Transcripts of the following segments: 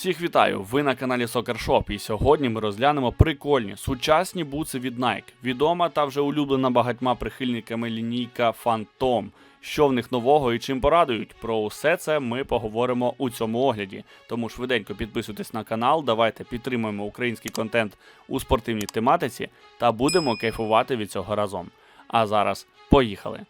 Всіх вітаю! Ви на каналі Soccer Shop і сьогодні ми розглянемо прикольні сучасні буци від Nike. Відома та вже улюблена багатьма прихильниками лінійка Phantom. Що в них нового і чим порадують? Про усе це ми поговоримо у цьому огляді. Тому швиденько підписуйтесь на канал, давайте підтримуємо український контент у спортивній тематиці та будемо кайфувати від цього разом. А зараз поїхали!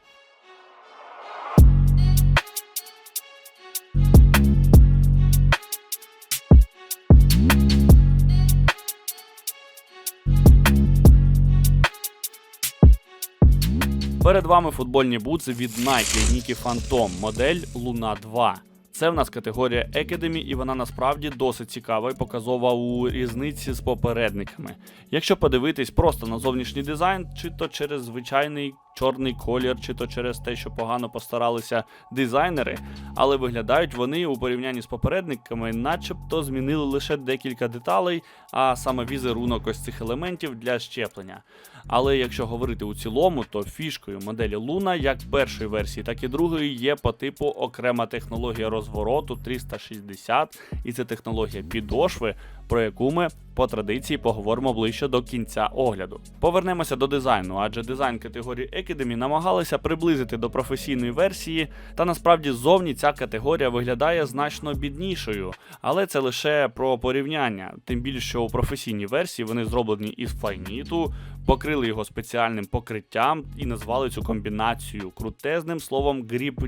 Перед вами футбольні бутси від Nike Nike Phantom, модель Luna 2. Це в нас категорія Academy, і вона насправді досить цікава і показова у різниці з попередниками. Якщо подивитись просто на зовнішній дизайн, чи то через звичайний чорний колір, чи то через те, що погано постаралися дизайнери, але виглядають вони у порівнянні з попередниками, начебто змінили лише декілька деталей, а саме візерунок ось цих елементів для щеплення. Але якщо говорити у цілому, то фішкою моделі Luna як першої версії, так і другої є по типу окрема технологія розвороту 360, і це технологія підошви, про яку ми по традиції поговоримо ближче до кінця огляду. Повернемося до дизайну, адже дизайн категорії Academy намагалися приблизити до професійної версії, та насправді ззовні ця категорія виглядає значно біднішою, але це лише про порівняння. Тим більше, що у професійній версії вони зроблені із флайніту, покрили його спеціальним покриттям і назвали цю комбінацію крутезним словом Grip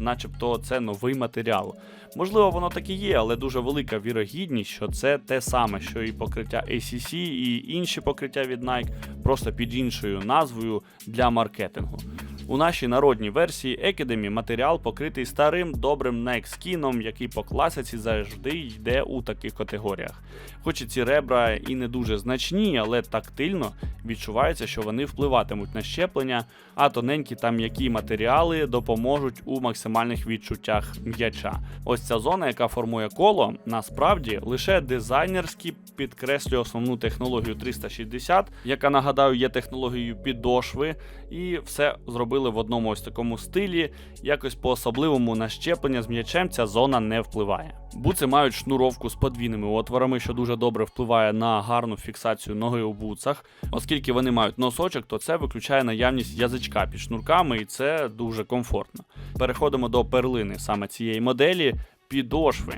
начебто це новий матеріал. Можливо, воно так і є, але дуже велика вірогідність, що це те саме, що і покриття ACC, і інші покриття від Nike, просто під іншою назвою для маркетингу. У нашій народній версії Academy матеріал покритий старим добрим Nike скіном, який по класиці завжди йде у таких категоріях. Хоч і ці ребра і не дуже значні, але тактильно відчувається, що вони впливатимуть на щеплення, а тоненькі та м'які матеріали допоможуть у максимальних відчуттях м'яча. Ось ця зона, яка формує коло, насправді лише дизайнерські підкреслює основну технологію 360, яка нагадаю є технологією підошви, і все зробили в одному ось такому стилі. Якось по особливому на щеплення з м'ячем ця зона не впливає. Буци мають шнуровку з подвійними отворами, що дуже добре впливає на гарну фіксацію ноги у буцах. Оскільки вони мають носочок, то це виключає наявність язичка під шнурками, і це дуже комфортно. Переходимо до перлини саме цієї моделі підошви.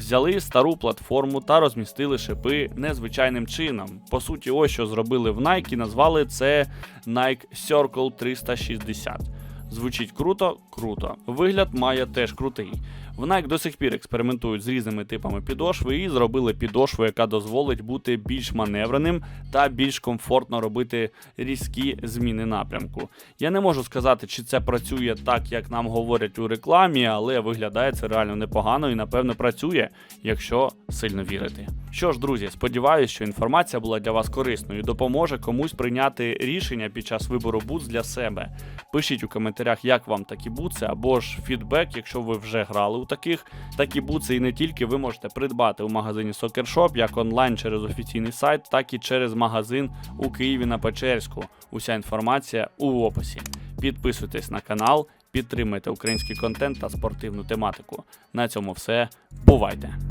Взяли стару платформу та розмістили шипи незвичайним чином. По суті, ось що зробили в Nike, назвали це Nike Circle 360. Звучить круто, круто. Вигляд має теж крутий. В Nike до сих пір експериментують з різними типами підошви і зробили підошву, яка дозволить бути більш маневреним та більш комфортно робити різкі зміни напрямку. Я не можу сказати, чи це працює так, як нам говорять у рекламі, але виглядає це реально непогано і напевно працює, якщо сильно вірити. Що ж, друзі, сподіваюся, що інформація була для вас корисною і допоможе комусь прийняти рішення під час вибору бутс для себе. Пишіть у коментарях, як вам такі бутси, або ж фідбек, якщо ви вже грали у таких. Такі буци і не тільки ви можете придбати у магазині Soccer Shop, як онлайн через офіційний сайт, так і через магазин у Києві на Печерську. Уся інформація у описі. Підписуйтесь на канал, підтримуйте український контент та спортивну тематику. На цьому все. Бувайте!